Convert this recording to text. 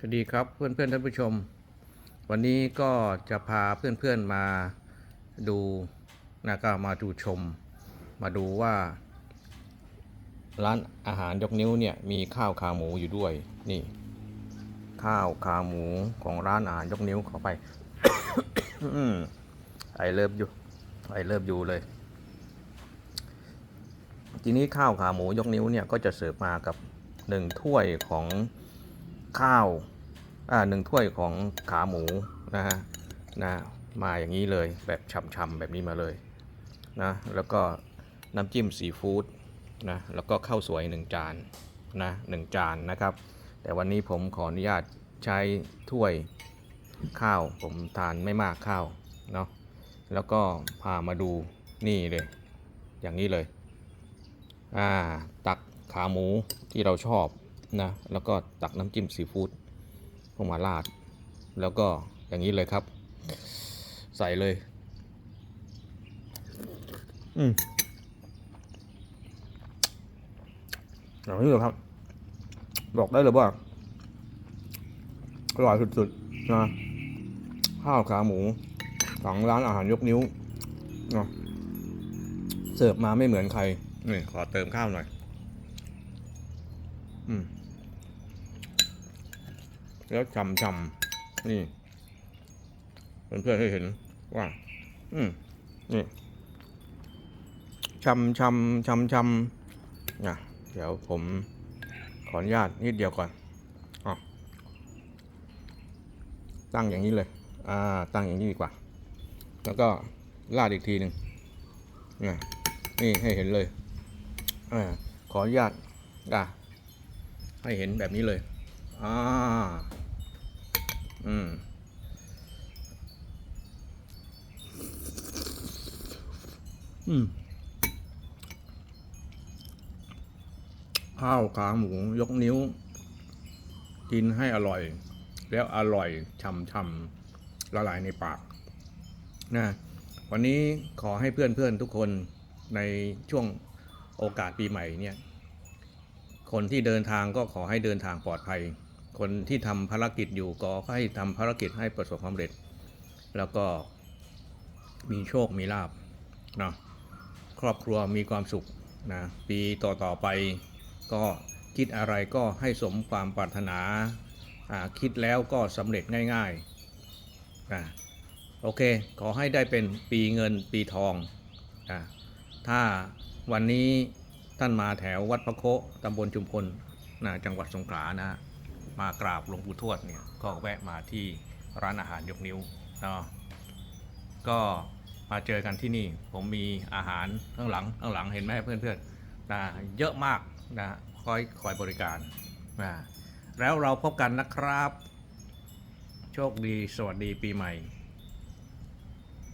สวัสดีครับเพื่อนเพื่อนๆท่านผู้ชม วันนี้ก็จะพาเพื่อนเพื่อนๆมาดูนะก็มาดูชม มาดูว่า ร้านอาหารยกนิ้วเนี่ยมีข้าวขาหมูอยู่ด้วยนี่ ข้าวขาหมูของร้านอาหารยกนิ้วเข้าไปไอเลิฟอยู่ไอเลิฟอยู่เลย ทีนี้ข้าวขาหมูยกนิ้วเนี่ยก็จะเสิร์ฟมากับหนึ่งถ้วยของ ข้าวอ่าหนึ่งถ้วยของขาหมูนะฮะนะมาอย่างนี้เลยแบบช่ำๆแบบนี้มาเลยนะแล้วก็น้ำจิ้มซีฟู้ดนะแล้วก็ข้าวสวยหนึ่งจานนะหนึ่งจานนะครับ แต่วันนี้ผมขออนุญาตใช้ถ้วยข้าวผมทานไม่มากข้าวเนาะแล้วก็พามาดูนี่เลย อย่างนี้เลยอ่าตักขาหมูที่เราชอบ นะแล้วก็ตักน้ำจิ้มซีฟู้ดลงมาราด แล้วก็อย่างนี้เลยครับ ใส่เลย อืมอย่างนี้เลยครับ บอกได้เลยว่าอร่อยสุดๆนะข้าวขาหมูของร้านอาหารยกนิ้วนะเสิร์ฟมาไม่เหมือนใครนี่ขอเติมข้าวหน่อย อืม แล้วชำชำๆนี่เพื่อนๆให้เห็นว่า อืมนี่ชำชำชำชำนะเดี๋ยวผมขออนุญาตนิดเดียวก่อนอตั้งอย่างนี้เลย อ่า ตั้งอย่างนี้ดีกว่า แล้วก็ราดอีกทีหนึ่งนี่นี่ให้เห็นเลยอขออนุญาตอะให้เห็นแบบนี้เลย อ่าอืมอืมข้าวขาหมูยกนิ้ว กินให้อร่อย แล้วอร่อยช่ำๆละลายในปากนะวันนี้ขอให้เพื่อนๆทุกคนในช่วงโอกาสปีใหม่เนี่ย คนที่เดินทางก็ขอให้เดินทางปลอดภัย คนที่ทำภารกิจอยู่ก็ให้ทำภารกิจให้ประสบความสำเร็จ แล้วก็มีโชคมีลาบนะครอบครัวมีความสุขนะปีต่อๆไป ก็คิดอะไรก็ให้สมความปรารถนาคิดแล้วก็สำเร็จง่ายๆอ่าโอเค ขอให้ได้เป็นปีเงินปีทองอ่าถ้าวันนี้ท่านมาแถววัดพระโคตำบลชุมพลนะจังหวัดสงขลานะ มากราบหลวงปู่ทวดเนี่ยก็แวะมาที่ร้านอาหารยกนิ้วเนาะก็มาเจอกันที่นี่ผมมีอาหารข้างหลังข้างหลังเห็นไหมเพื่อนๆนะเยอะมากนะคอยคอยบริการนะแล้วเราพบกันนะครับ โชคดีสวัสดีปีใหม่